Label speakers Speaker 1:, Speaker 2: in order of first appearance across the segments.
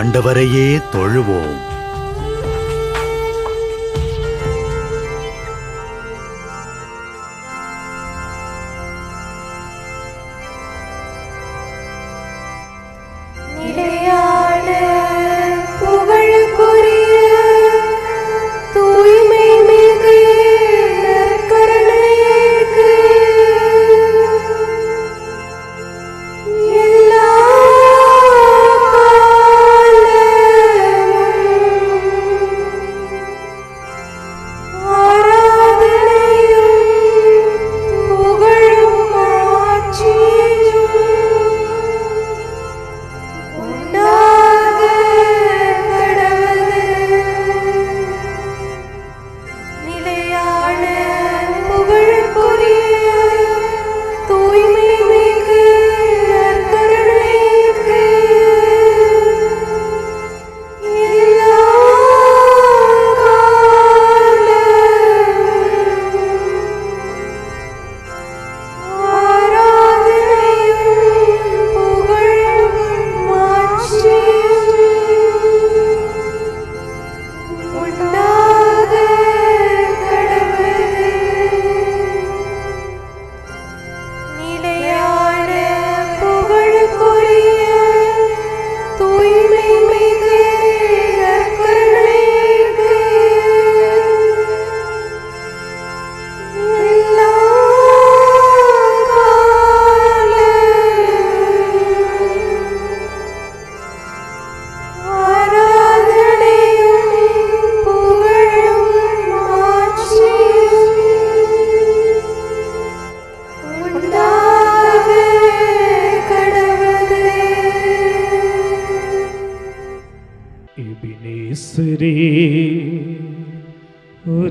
Speaker 1: ஆண்டவரையே தொழுவோம்.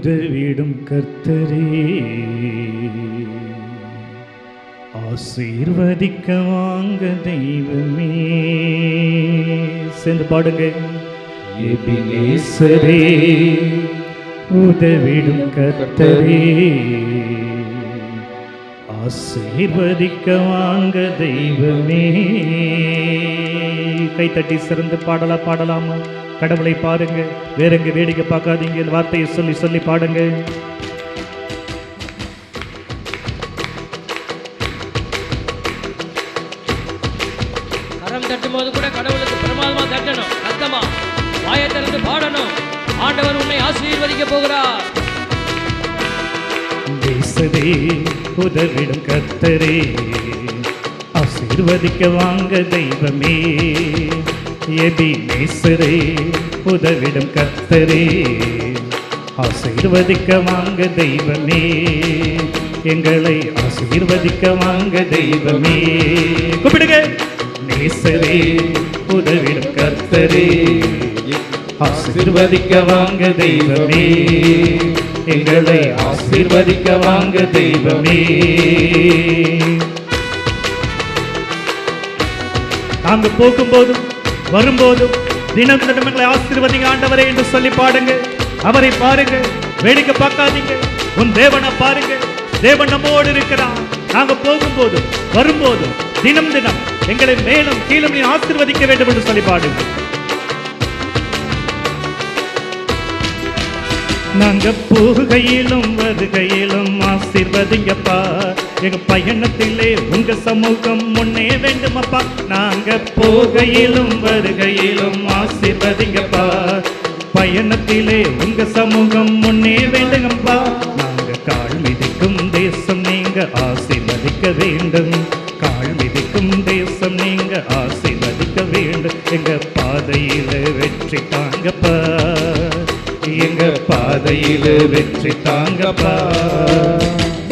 Speaker 2: உதவிடும் கர்த்தரே. ஆசீர்வதிக்க வாங்க தெய்வமே. சேர்ந்து பாடுங்க. எபினேசரே உதவிடும் கர்த்தரே. ஆசீர்வதிக்க வாங்க தெய்வமே. கைத்தட்டி சிறந்து பாடலா பாடலாமா? கடவுளை பாருங்க வேற எங்க வேடிக்கை பார்க்காதீங்க. வார்த்தையை சொல்லி சொல்லி பாடுங்க
Speaker 3: கரம் தட்டும் போது கூட கடவுளுக்கு பிரமாதமா தட்டணும். சத்தமா. வாயை திறந்து பாடணும். ஆண்டவர் உன்னை ஆசீர்வதிக்க போகிறார்.
Speaker 2: தேசரே உதவிடும் கர்த்தரே. ஆசீர்வதிக்க வாங்க தெய்வமே. எபிநேசரே உதவிடும் கர்த்தரே. ஆசீர்வதிக்க வாங்க தெய்வமே எங்களை ஆசீர்வதிக்க வாங்க தெய்வமே. கூப்பிடுங்க. நேசரே உதவிடும் கர்த்தரே. ஆசீர்வதிக்க வாங்க தெய்வமே எங்களை ஆசீர்வதிக்க வாங்க தெய்வமே. நாங்கள் போகும்போதும் வரும்போதும் தினம் தினங்களை ஆசீர்வதிங்க ஆண்டவரே என்று சொல்லி பாடுங்க. அவரை பாருங்க வேடிக்கை பார்க்காதீங்க. உன் தேவனை பாருங்க. தேவன் நம்மோடு இருக்கிறான் நாங்க போகும்போதும் வரும்போதும் தினம் தினம் எங்களை மேலும் கீழும் நீ ஆசீர்வதிக்க வேண்டும் என்று சொல்லி பாடுங்க. நாங்க போகையிலும் வருகையிலும் ஆசீர்வதிங்கப்பா. எங்க பயணத்திலே உங்க சமூகம் முன்னே வேண்டுமப்பா. நாங்க போகையிலும் வருகையிலும் ஆசிர்வதிங்கப்பா. பயணத்திலே உங்க சமூகம் முன்னே வேண்டுங்கப்பா. நாங்க கால் மிதிக்கும் தேசம் நீங்க ஆசிர்வதிக்க வேண்டும். கால் மிதிக்கும் தேசம் நீங்க ஆசிர்வதிக்க வேண்டும். எங்க பாதையில வெற்றி தாங்கப்பா. எங்க பாதையில வெற்றி தாங்கப்பா.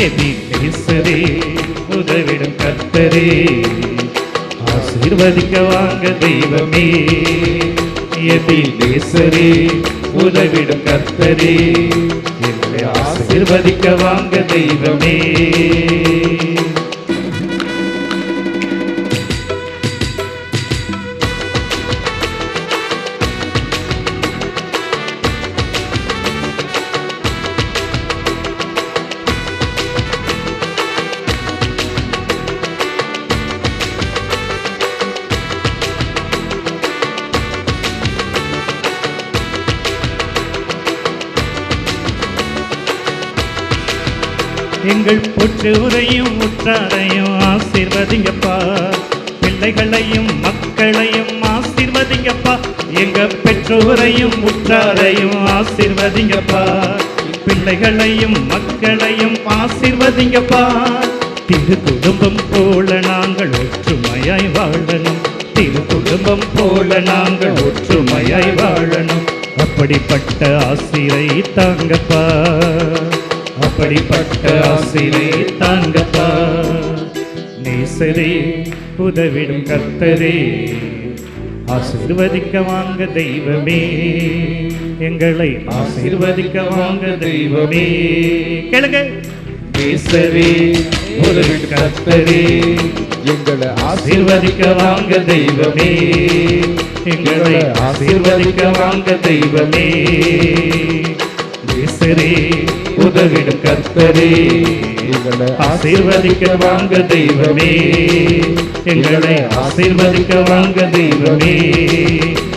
Speaker 2: எதி நேசரே உதவிடும் கத்தரே ஆசீர்வதிக்க வாங்க தெய்வமே. எதி நேசரே உதவிடும் கத்தரே என்னை ஆசீர்வதிக்க வாங்க தெய்வமே. உங்கள் எங்கள் புற்றூரையும் உற்றாரையும் ஆசிர்வதிங்கப்பா. பிள்ளைகளையும் மக்களையும் ஆசிர்வதிங்கப்பா. எங்க பெற்றோரையும் உற்றாரையும் ஆசிர்வதிங்கப்பா. பிள்ளைகளையும் மக்களையும் ஆசிர்வதிங்கப்பா. திரு குடும்பம் போல நாங்கள் ஒற்றுமையாய் வாழணும். திரு குடும்பம் போல நாங்கள் ஒற்றுமையாய் வாழணும். அப்படிப்பட்ட ஆசிரை தாங்கப்பா. அப்படிப்பட்ட ஆசிலே தாங்கப்பா. நேசரே உதவிடும் கர்த்தரே. ஆசீர்வதிக்க வாங்க தெய்வமே. எங்களை ஆசிர்வதிக்க வாங்க தெய்வமே. கேளுங்க. நேசரே உதவிடும் கர்த்தரே.
Speaker 4: எங்களை
Speaker 2: ஆசிர்வதிக்க வாங்க தெய்வமே. எங்களை ஆசிர்வதிக்க வாங்க தெய்வமே. நேசரே உதவிடும் கர்த்தரே.
Speaker 4: எங்களை
Speaker 2: ஆசீர்வதிக்க வாங்க தெய்வமே. எங்களை ஆசீர்வதிக்க வாங்க தெய்வமே.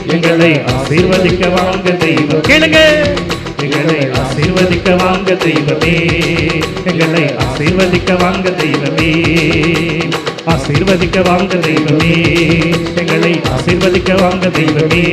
Speaker 2: எங்களை ஆசீர்வதிக்க வாங்க தெய்வம். கேளுங்க. எங்களை ஆசீர்வதிக்க வாங்க தெய்வமே. எங்களை ஆசீர்வதிக்க வாங்க தெய்வமே. ஆசீர்வதிக்க வாங்க தெய்வமே. எங்களை ஆசீர்வதிக்க வாங்க தெய்வமே.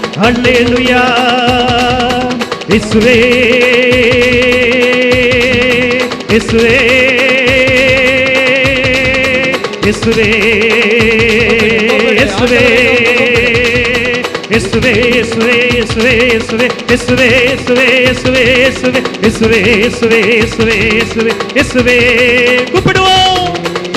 Speaker 2: ஹல்லேலூயா. இயேசுவே. இயேசுவே. இயேசுவே. இயேசுவே. இயேசுவே இயேசுவே இயேசுவே இயேசுவே. இயேசுவே இயேசுவே இயேசுவே இயேசுவே. இயேசுவே இயேசுவே இயேசுவே இயேசுவே. கூப்பிடுவோம்.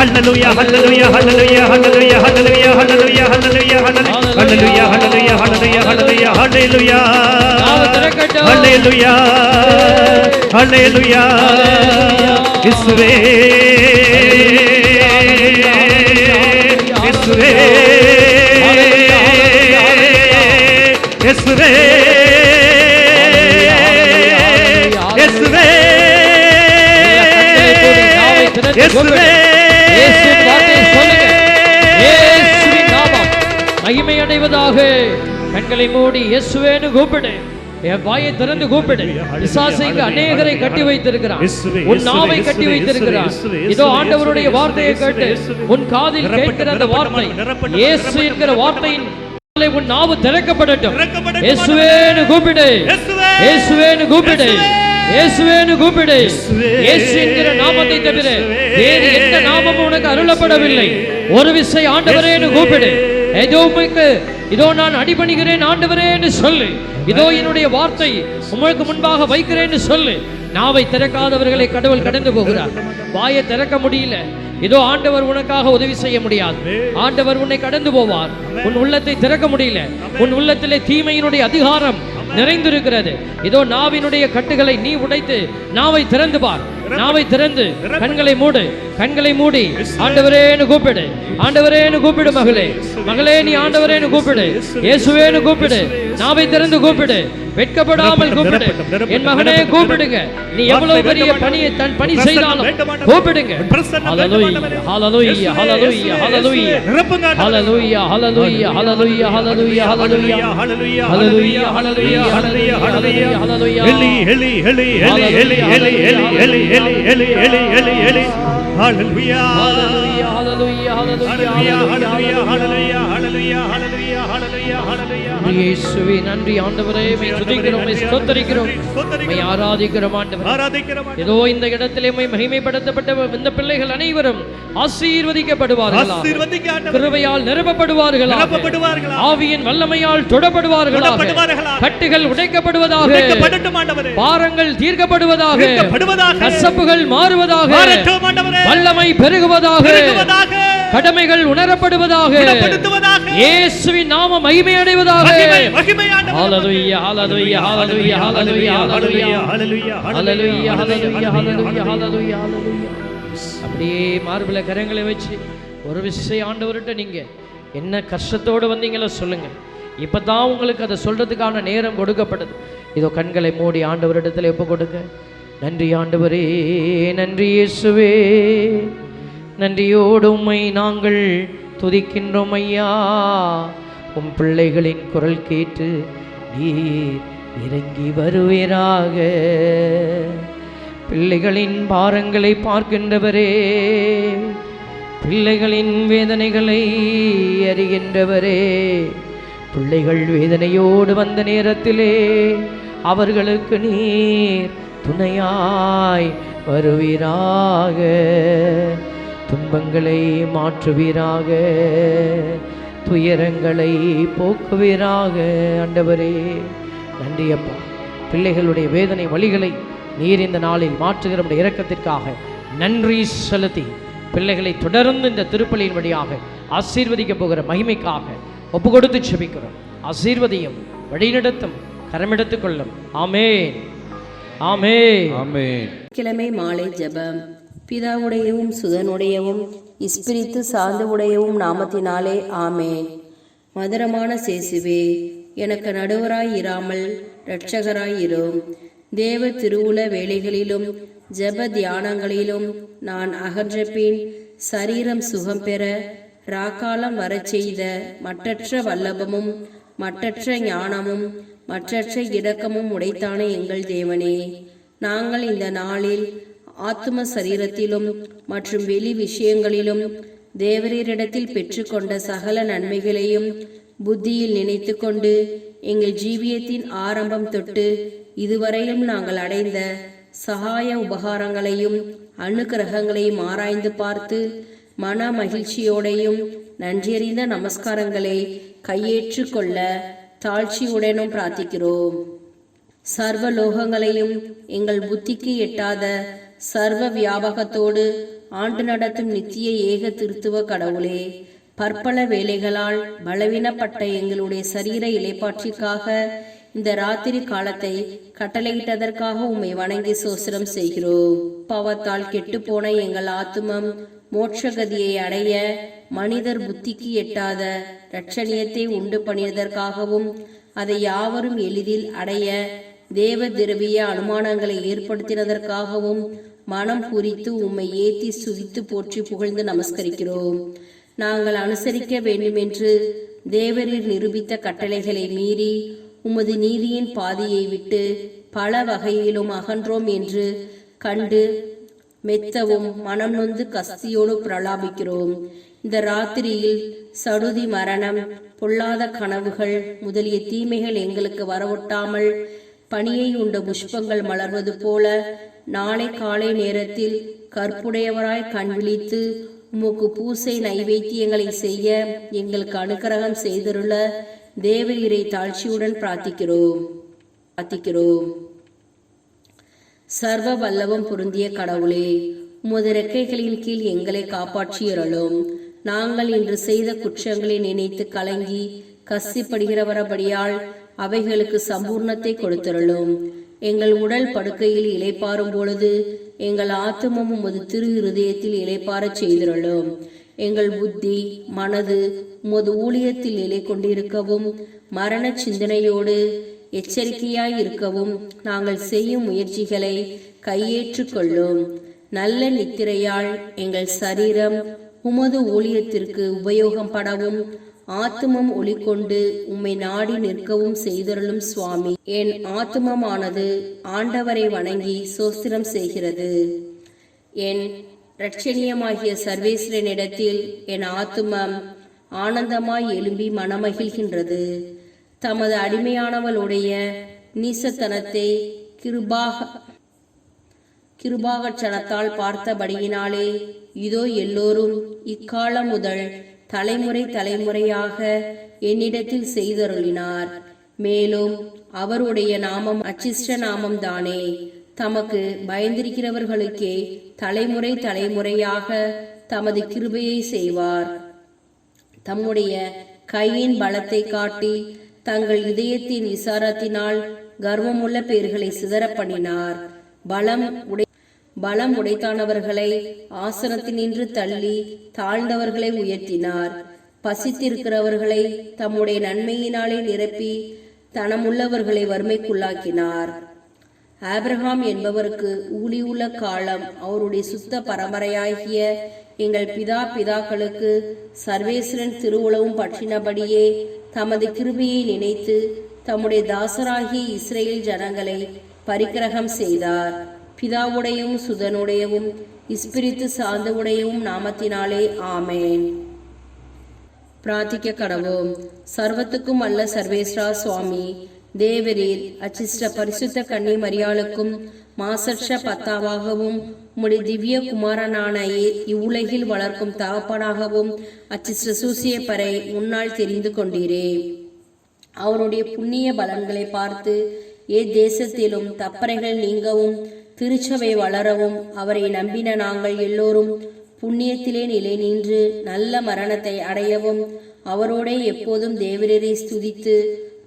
Speaker 2: hallelujah, hallelujah, hallelujah, hallelujah, hallelujah, hallelujah, hallelujah, hallelujah, hallelujah, hallelujah, hallelujah.
Speaker 3: நாவு திறக்கட்டும்.
Speaker 2: Hallelujah, hallelujah, இயேசுவே இயேசுவே இயேசுவே இயேசுவே
Speaker 3: மகிமை அடைவதாக கண்களை மூடி இயேசுவேன்னு கூப்பிடு. என் வாயை திறந்து கூப்பிடு. விசாசைக்கு அநேகரை கட்டி வைத்திருக்கிறான் உன் நாவை கட்டி வைத்திருக்கிறான் இதோ ஆண்டவருடைய வார்த்தையை கேட்டு உன் காதில் கேட்கிற அந்த வார்த்தை இயேசு என்கிற வார்த்தையின் உன் நாவு திறக்கப்படட்டும். இயேசுவேன்னு கூப்பிடு.
Speaker 2: இயேசுவே.
Speaker 3: இயேசுவேன்னு கூப்பிடு.
Speaker 2: இயேசுவே.
Speaker 3: இயேசுவேன்னு கூப்பிடு. இயேசு என்கிற நாமத்தை தவிர. வேறு எந்த நாமமும் உனக்கு அருளப்படவில்லை. ஒரு விசை ஆண்டவரேன்னு கூப்பிடு. ஏதோ இதோ நான் அடிபணிகிறேன் ஆண்டவரேன்னு சொல்லு. இதோ என்னுடைய வார்த்தை உங்களுக்கு முன்பாக வைக்கிறேன்னு சொல்லு. நாவை திறக்காதவர்களை கடவுள் கடந்து போகிறார். வாயை திறக்க முடியல. இதோ ஆண்டவர் உனக்காக உதவி செய்ய முடியாது. ஆண்டவர் உன்னை கடந்து போவார். உன் உள்ளத்தை திறக்க முடியல. உன் உள்ளத்திலே தீமையினுடைய அதிகாரம் நிறைந்திருக்கிறது. இதோ நாவினுடைய கட்டுகளை நீ உடைத்து நாவை திறந்து பார். நாவை திறந்து. கண்களை மூடு. கண்களை மூடி. ஆண்டவரேன்னு கூப்பிடு. ஆண்டவரேன்னு கூப்பிடு மகளே. மகளே நீ ஆண்டவரேன்னு கூப்பிடு. இயேசுவேன்னு கூப்பிடு. நாவை திறந்து கூப்பிடு வெட்கப்படாமல் கூப்பிடு என் மகனே கூப்பிடுங்க நீ எவ்வளவு பெரிய பணியை தன் பணி செய்தாலும் கூப்பிடுங்க ஹalleluya ஹalleluya ஹalleluya ஹalleluya
Speaker 2: நிரப்புங்க
Speaker 3: ஹalleluya ஹalleluya ஹalleluya ஹalleluya ஹalleluya
Speaker 2: ஹalleluya
Speaker 3: ஹalleluya ஹalleluya ஹalleluya ஹalleluya ஹalleluya
Speaker 2: எலி எலி எலி எலி எலி எலி எலி எலி எலி எலி எலி எலி எலி ஹalleluya
Speaker 3: ஹalleluya ஹalleluya
Speaker 2: ஹalleluya ஹalleluya ஹalleluya ஹalleluya ஹalleluya ஹalleluya
Speaker 3: அனைவரும் ஆசீர்வதிக்கப்படுவார்கள்?
Speaker 2: நிரப்பப்படுவார்கள்?
Speaker 3: ஆவியின் வல்லமையால்
Speaker 2: தொடப்படுவார்கள்?
Speaker 3: கட்டுகள் உடைக்கப்படுவதாக? பாரங்கள் தீர்க்கப்படுவதாக? கசப்புகள் மாறுவதாக? வல்லமை பெருகுவதாக? கடமைகள் உணரப்படுவதாக? இயேசுவின் நாம மகிமை அடைவதாக ஹalleluya ஹalleluya ஹalleluya ஹalleluya ஹalleluya அப்படியே மார்பிள கரங்களை வச்சு ஒரு விஷயம் ஆண்டவர்கிட்ட நீங்க என்ன கஷ்டத்தோடு வந்தீங்களோ சொல்லுங்க. இப்பதான் உங்களுக்கு அதை சொல்றதுக்கான நேரம் கொடுக்கப்படுது இதோ கண்களை மூடி ஆண்டவரிடத்துல எப்போ கொடுங்க. நன்றி ஆண்டவரே நன்றி இயேசுவே. நன்றியோடு உம்மை நாங்கள் துதிக்கின்றோம் ஐயா உம் பிள்ளைகளின் குரல் கேட்டு நீர் இறங்கி வருவீராக. பிள்ளைகளின் பாரங்களை பார்க்கின்றவரே பிள்ளைகளின் வேதனைகளை அறிகின்றவரே பிள்ளைகள் வேதனையோடு வந்த நேரத்திலே அவர்களுக்கு நீர் துணையாய் வருவீராக. துன்பங்களை மாற்றுவீராக துயரங்களை போக்குவீராக. ஆண்டவரே நன்றி அப்பா பிள்ளைகளுடைய வேதனை வழிகளை நீர் இந்த நாளில் மாற்றுகிற உம்முடைய இரக்கத்திற்காக நன்றி செலுத்தி பிள்ளைகளை தொடர்ந்து இந்த திருப்பலியின் வழியாக ஆசீர்வதிக்க போகிற மகிமைக்காக ஒப்பு கொடுத்து செபிக்கிறோம். ஆசீர்வதியும் வழிநடத்தும் கரமெடுத்துக் கொள்ளும். ஆமென். ஆமென்.
Speaker 4: ஆமென்.
Speaker 5: கிழமை மாலை ஜெபம். பிதாவுடையவும் சுதனுடையவும் இஸ்பிரித்து சார்ந்து உடையவும் நாமத்தினாலே ஆமே மதுரமான சேசுவே எனக்கு நடுவராய் இராமல் இரட்சகராய் இரும் தேவ திருவுல வேலைகளிலும் ஜெப தியானங்களிலும் நான் அகன்ற பின் சரீரம் சுகம் பெற ராக்காலம் வரச் செய்த மற்றற்ற வல்லபமும் மற்றற்ற ஞானமும் மற்றற்ற இரக்கமும் உடைத்தானே எங்கள் தேவனே. நாங்கள் இந்த நாளில் ஆத்ம சரீரத்திலும் மற்றும் வெளி விஷயங்களிலும் தேவரீரிடத்தில் பெற்றுக்கொண்ட சகல நன்மைகளையும் புத்தியில் நினைத்து கொண்டு எங்கள் ஜீவியத்தின் ஆரம்பம் தொட்டு இதுவரையிலும் நாங்கள் அடைந்த சகாய உபகாரங்களையும் அணுகிரகங்களையும் ஆராய்ந்து பார்த்து மன மகிழ்ச்சியோடையும் நன்றியறிந்த நமஸ்காரங்களை கையேற்று கொள்ள தாழ்ச்சியுடனும் பிரார்த்திக்கிறோம். சர்வ லோகங்களையும் எங்கள் புத்திக்கு எட்டாத சர்வ வியாபகத்தோடு ஆண்டு நடத்தும் நித்திய ஏக திருத்துவ கடவுளே பற்பல வேலைகளால் பலவீனப்பட்ட எங்களுடைய சரீர இலைப்பாற்றிற்காக இந்த ராத்திரி காலத்தை கட்டளையிட்டதற்காக உம்மை வணங்கி சோசரம் செய்கிறோம். பாவத்தால் கெட்டுப்போன எங்கள் ஆத்துமம் மோட்சகதியை அடைய மனிதர் புத்திக்கு எட்டாத இரட்சணியத்தை உண்டு பண்ணியதற்காகவும் அதை யாவரும் எளிதில் அடைய தேவ திரவிய அனுமானங்களை ஏற்படுத்தினதற்காகவும் மனம் பூரித்து உம்மை ஏத்தி சுகித்து போற்றி புகழ்ந்து நமஸ்கரிக்கிறோம். நாங்கள் அனுசரிக்க வேண்டுமென்று தேவரீர் நிரூபித்த கட்டளைகளை மீறி உமது நீதியின் பாதையை விட்டு பல வகையிலும் அகன்றோம் என்று கண்டு மெத்தவும் மனம் நொந்து கஸ்தியோடு பிரலாபிக்கிறோம். இந்த ராத்திரியில் சடுதி மரணம் பொல்லாத கனவுகள் முதலிய தீமைகள் எங்களுக்கு வரவொட்டாமல் பனியை உண்ட புஷ்பங்கள் மலர்வது போல நாளை காலை நேரத்தில் கற்புடையவராய் கண் விழித்து உமக்கு பூசை நைவேத்தியங்களை செய்ய எங்களுக்கு அனுக்கிரகம் செய்திருள்ள தேவகிரை தாழ்ச்சியுடன் பிரார்த்திக்கிறோம். பிரார்த்திக்கிறோம். சர்வ வல்லவம் பொருந்திய கடவுளே உமது ரெக்கைகளின் கீழ் எங்களை காப்பாற்றியறலும் நாங்கள் இன்று செய்த குற்றங்களை நினைத்து கலங்கி கசிப்படுகிறவரபடியால் அவைகளுக்கு சம்பூர்ணத்தை கொடுத்தருளும். எங்கள் உடல் படுக்கையில் இலைப்பாரும் பொழுது எங்கள் ஆத்மமும் உமது திரு இருதயத்தில் இளைப்பாறச் செய்திருளும். எங்கள் புத்தி மனது உமது ஊழியத்தில் நிலை கொண்டிருக்கவும் மரண சிந்தனையோடு எச்சரிக்கையாய் இருக்கவும் நாங்கள் செய்யும் முயற்சிகளை கையேற்றுக்கொள்ளும் நல்ல நித்திரையால் எங்கள் சரீரம் உமது ஊழியத்திற்கு உபயோகம் படவும் ஆத்துமம் ஒளிக்கொண்டு உம்மை நாடி நிற்கவும் செய்தருளும் சுவாமி. என் ஆத்துமமானது ஆண்டவரை வணங்கி சோஸ்திரம் செய்கிறது. என் இரட்சணியமாகிய சர்வேஸ்வரனிடத்தில் என் ஆத்துமம் ஆனந்தமாய் எழும்பி மனமகிழ்கின்றது. தமது அடிமையானவளுடைய நீசத்தனத்தை கிருபாக கிருபாகட்சணத்தால் பார்த்தபடியினாலே இதோ எல்லோரும் இக்காலம் முதல் தலைமுறை தலைமுறையாக என்னிடத்தில் செய்தருளினார். மேலும் அவருடைய நாமம் அச்சிஷ்ட நாமம் தானே தமக்கு பயந்திருக்கிறவர்களுக்கே தலைமுறை தலைமுறையாக தமது கிருபையை செய்வார். தம்முடைய கையின் பலத்தை காட்டி தங்கள் இதயத்தின் விசாரத்தினால் கர்வமுள்ள பேர்களை சிதறப்பண்ணினார் பலம் உடை பலம் உடைத்தானவர்களை ஆசனத்தினின்று தள்ளி தாழ்ந்தவர்களை உயர்த்தினார். பசித்திருக்கிறவர்களை தம்முடைய நன்மையினாலே நிரப்பி தனமுள்ளவர்களை வறுமைக்குள்ளாக்கினார். ஆப்ரஹாம் என்பவருக்கு ஊழியுள்ள காலம் அவருடைய சுத்த பரம்பரையாகிய எங்கள் பிதா பிதாக்களுக்கு சர்வேஸ்வரன் திருவுளவும் பற்றினபடியே தமது கிருபியை நினைத்து தம்முடைய தாசராகிய இஸ்ரேல் ஜனங்களை பரிக்கிரகம் செய்தார். பிதாவுடையவும் சுதனுடையவும் இஸ்பிரித்து சார்ந்தவுடையவும் நாமத்தினாலே ஆமேன். பிரார்த்திக்க கடவோம் சர்வத்துக்கும் அல்ல சர்வேஸ்வரா சுவாமி. தேவரீர் அச்சிஷ்ட பரிசுத்த கன்னி மரியாளுக்கும் மாசற்ற பத்தாவாகவும் உம்முடைய திவ்ய குமாரனான இ- இவ்வுலகில் வளர்க்கும் தகப்பனாகவும் அச்சிஷ்ட சூசியப்பரை முன்னால் தெரிந்து கொண்டீரே. அவருடைய புண்ணிய பலன்களை பார்த்து ஏ தேசத்திலும் தப்பறைகள் நீங்கவும் திருச்சபை வளரவும் அவரை நம்பின நாங்கள் எல்லோரும் புண்ணியத்திலே நிலை நின்று நல்ல மரணத்தை அடையவும் அவரோடே எப்போதும் தேவரரை ஸ்துதித்து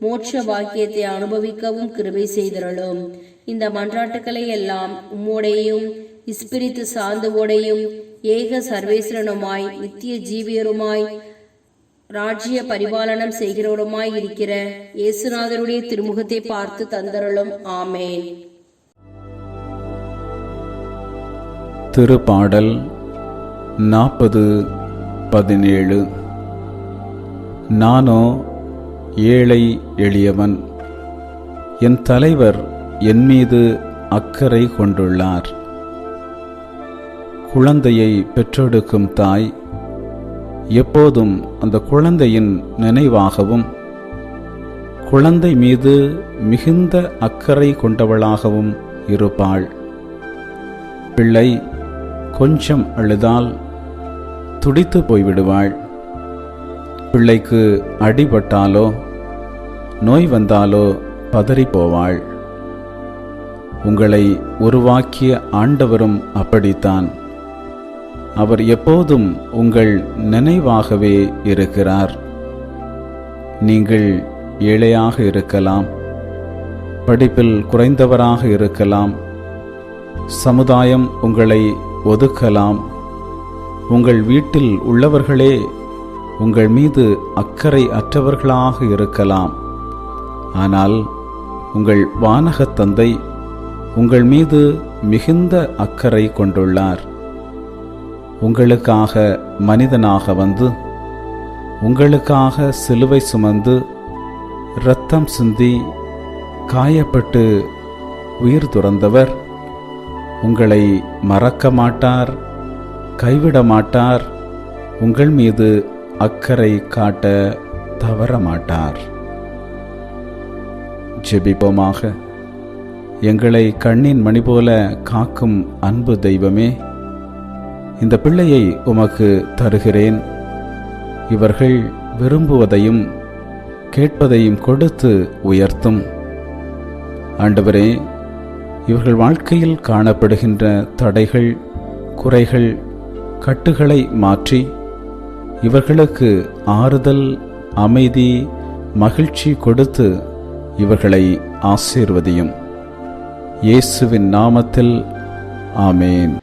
Speaker 5: மோட்ச பாக்கியத்தை அனுபவிக்கவும் கிருபை செய்திருளும். இந்த மன்றாட்டுக்களை எல்லாம் உம்மோடையும் இஸ்பிரித்து சார்ந்தவோடையும் ஏக சர்வேஸ்வரனுமாய் நித்திய ஜீவியருமாய் ராஜ்ய பரிபாலனம் செய்கிறவருமாய் இருக்கிற இயேசுநாதருடைய திருமுகத்தை பார்த்து தந்தருளும். ஆமேன்.
Speaker 6: திருப்பாடல் நாற்பது பதினேழு. நானோ ஏழை எளியவன் என் தலைவர் என் மீது அக்கறை கொண்டுள்ளார். குழந்தையை பெற்றெடுக்கும் தாய் எப்போதும் அந்த குழந்தையின் நினைவாகவும் குழந்தை மீது மிகுந்த அக்கறை கொண்டவளாகவும் இருப்பாள். பிள்ளை கொஞ்சம் அழுதால் துடித்து போய்விடுவாள். பிள்ளைக்கு அடிபட்டாலோ நோய் வந்தாலோ பதறிப் போவாள். உங்களை உருவாக்கிய ஆண்டவரும் அப்படித்தான். அவர் எப்போதும் உங்கள் நினைவாகவே இருக்கிறார். நீங்கள் ஏழையாக இருக்கலாம் படிப்பில் குறைந்தவராக இருக்கலாம் சமுதாயம் உங்களை ஒதுக்கலாம் உங்கள் வீட்டில் உள்ளவர்களே உங்கள் மீது அக்கறை அற்றவர்களாக இருக்கலாம். ஆனால் உங்கள் வானகத் தந்தை உங்கள் மீது மிகுந்த அக்கறை கொண்டுள்ளார். உங்களுக்காக மனிதனாக வந்து உங்களுக்காக சிலுவை சுமந்து இரத்தம் சிந்தி காயப்பட்டு உயிர் துறந்தவர். உங்களை மறக்க மாட்டார் கைவிட மாட்டார் உங்கள் மீது அக்கறை காட்ட தவற மாட்டார். ஜெபிப்போமாக. எங்களை கண்ணின் மணி போல காக்கும் அன்பு தெய்வமே. இந்த பிள்ளையை உமக்கு தருகிறேன். இவர்கள் விரும்புவதையும் கேட்பதையும் கொடுத்து உயர்த்தும். ஆண்டவரே இவர்கள் வாழ்க்கையில் காணப்படுகின்ற தடைகள் குறைகள் கட்டுகளை மாற்றி இவர்களுக்கு ஆறுதல் அமைதி மகிழ்ச்சி கொடுத்து இவர்களை ஆசீர்வதியும். இயேசுவின் நாமத்தில் ஆமேன்.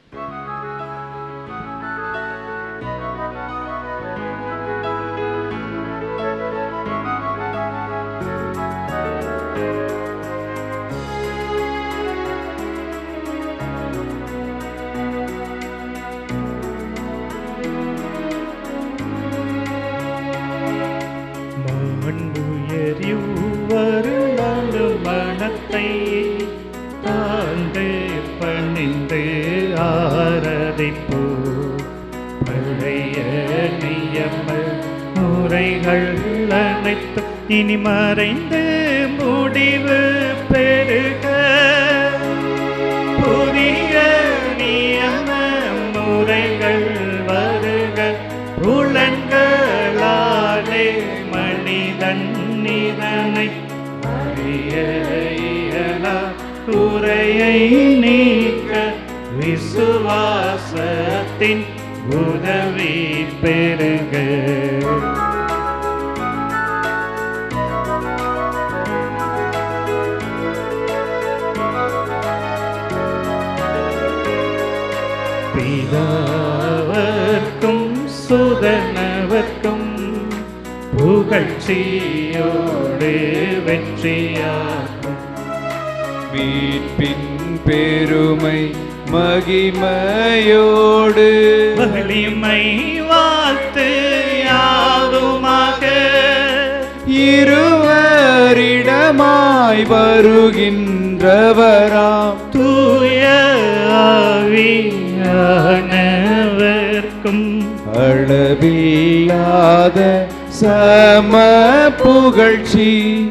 Speaker 2: மண்ணுயரிவருளாண்டு மனத்தை தாழ்ந்து பணிந்து ஆரதிப்போ பழைய நியமல் முறைகள் அனைத்தும் இனி மறைந்து முடிவு குறையை நீக்க விசுவாசத்தின் உதவி பெருக பிதாவர்க்கும் சுதனவர்க்கும் புகழ்ச்சியோடு வெற்றியாகும்.
Speaker 4: மீட்பின் பெருமை மகிமையோடு.
Speaker 2: வலிமை வாழ்த்து யாதுமாக
Speaker 4: இருவரிடமாய் வருகின்றவராம்.
Speaker 2: தூய ஆவியானவர்க்கும்.
Speaker 4: அளவில்லாத சம புகழ்ச்சி.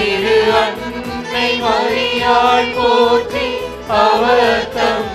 Speaker 7: திரு அன்னை மரியாள் போற்றி அவர் தம்